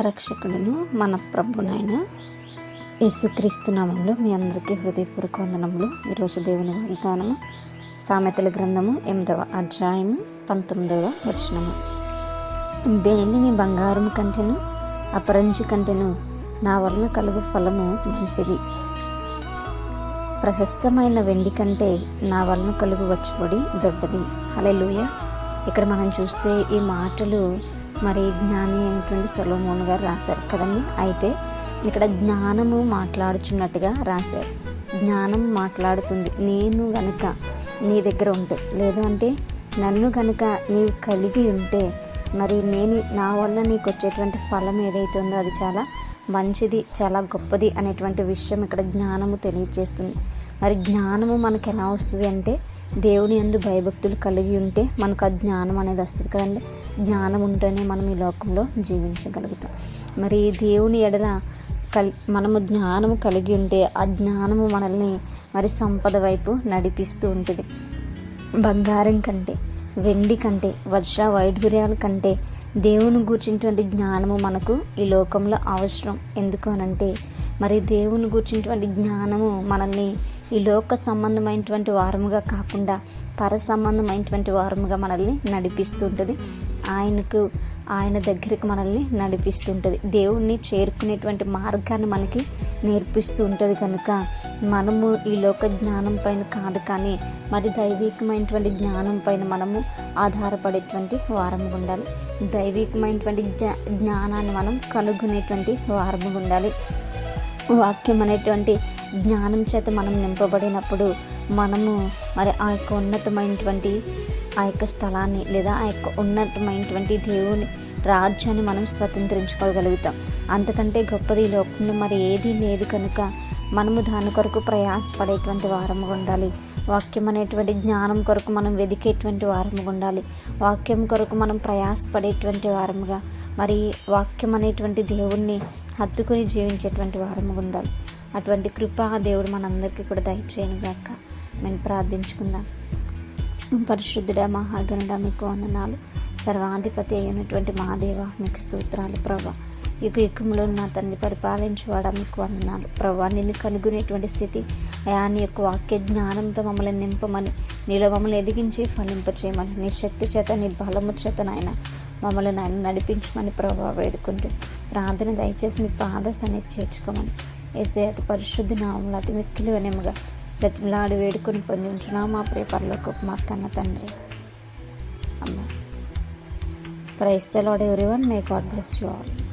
రక్షకుడును మన ప్రభునైన యేసుక్రీస్తు నామంలో మీ అందరికీ హృదయపూర్వక వందనములు. ఈరోజు దేవుని వాగ్దానము సామెతల గ్రంథము ఎనిమిదవ అధ్యాయము పంతొమ్మిదవ వచనము. బేలిమి బంగారం కంటెను అపరంజి కంటెను నా వలన కలుగు ఫలము మంచిది. ప్రశస్తమైన వెండి కంటే నా వలన కలుగు వచ్చుబడి దొడ్డది. హలెలుయ ఇక్కడ మనం చూస్తే ఈ మాటలు మరి జ్ఞాని అయినటువంటి సొలోమోన్ గారు రాశారు కదండి. అయితే ఇక్కడ జ్ఞానము మాట్లాడుచున్నట్టుగా రాశారు. జ్ఞానం మాట్లాడుతుంది. నేను గనుక నీ దగ్గర ఉంటే లేదు అంటే నన్ను కనుక నీవు కలిగి ఉంటే మరి నేను నా వల్ల నీకు వచ్చేటువంటి ఫలం ఏదైతే ఉందో అది చాలా మంచిది చాలా గొప్పది అనేటువంటి విషయం ఇక్కడ జ్ఞానము తెలియజేస్తుంది మరి జ్ఞానము మనకు ఎలా వస్తుంది అంటే దేవుని ఎందు భయభక్తులు కలిగి ఉంటే మనకు ఆ జ్ఞానం అనేది వస్తుంది కదండి. జ్ఞానం ఉంటేనే మనం ఈ లోకంలో జీవించగలుగుతాం. మరి దేవుని ఎడల కల్ మనము జ్ఞానము కలిగి ఉంటే ఆ జ్ఞానము మనల్ని మరి సంపద వైపు నడిపిస్తూ ఉంటుంది. బంగారం కంటే వెండి కంటే వజ్ర వైఢూర్యాల కంటే దేవుని గూర్చినటువంటి జ్ఞానము మనకు ఈ లోకంలో అవసరం. ఎందుకు అనంటే మరి దేవుని గూర్చినటువంటి జ్ఞానము మనల్ని ఈ లోక సంబంధమైనటువంటి వారముగా కాకుండా పర సంబంధమైనటువంటి వారముగా మనల్ని నడిపిస్తుంటుంది. ఆయనకు ఆయన దగ్గరికి మనల్ని నడిపిస్తుంటుంది. దేవుణ్ణి చేరుకునేటువంటి మార్గాన్ని మనకి నేర్పిస్తూ ఉంటుంది కనుక మనము ఈ లోక జ్ఞానం పైన కాదు కానీ మరి దైవికమైనటువంటి జ్ఞానం పైన మనము ఆధారపడేటువంటి వారముగా ఉండాలి. దైవికమైనటువంటి జ్ఞానాన్ని మనం కనుగొనేటువంటి వారముగా ఉండాలి. వాక్యం అనేటువంటి జ్ఞానం చేత మనం నింపబడినప్పుడు మనము మరి ఆ యొక్క ఉన్నతమైనటువంటి ఆ యొక్క స్థలాన్ని లేదా ఆ యొక్క ఉన్నతమైనటువంటి దేవుని రాజ్యాన్ని మనం స్వతంత్రించుకోగలుగుతాం. అంతకంటే గొప్పది ఈ లోకంలో మరి ఏది లేదు కనుక మనము దాని కొరకు ప్రయాసపడేటువంటి వారము ఉండాలి. వాక్యం అనేటువంటి జ్ఞానం కొరకు మనం వెదికేటువంటి వారము ఉండాలి. వాక్యం కొరకు మనం ప్రయాసపడేటువంటి వారముగా మరి వాక్యం అనేటువంటి దేవుణ్ణి హత్తుకుని జీవించేటువంటి వారము ఉండాలి. అటువంటి కృప దేవుడు మనందరికీ కూడా దయచేయను గాక. మేము ప్రార్థించుకుందాం. పరిశుద్ధుడ మహాగణుడ మీకు వందనాలు. సర్వాధిపతి అయినటువంటి మహాదేవ మీకు స్తోత్రాలు ప్రభా. యుగ యుగంలో నా తండ్రి పరిపాలించువాడా మీకు వందనాలు. ప్రభా నిన్ను కనుగొనేటువంటి స్థితి అయాని యొక్క వాక్య జ్ఞానంతో మమ్మల్ని నింపమని నీలో మమ్మల్ని ఎదిగించి ఫలింపచేయమని నీ శక్తి చేత నీ బలము చేత నాయన మమ్మల్ని నడిపించమని ప్రభావ వేడుకుంటూ ప్రార్థన దయచేసి మీ పాదశాన్ని చేర్చుకోమని ఏసే అతి పరిశుద్ధి నామంలో అతి మిక్కిలుగా నిమ్మగా బ్రతిమలాడి వేడుకొని పొంది మా మా ప్రేపర్లోకి మా కన్న తండ్రి. అమ్మ. Praise Lord every one may God bless you all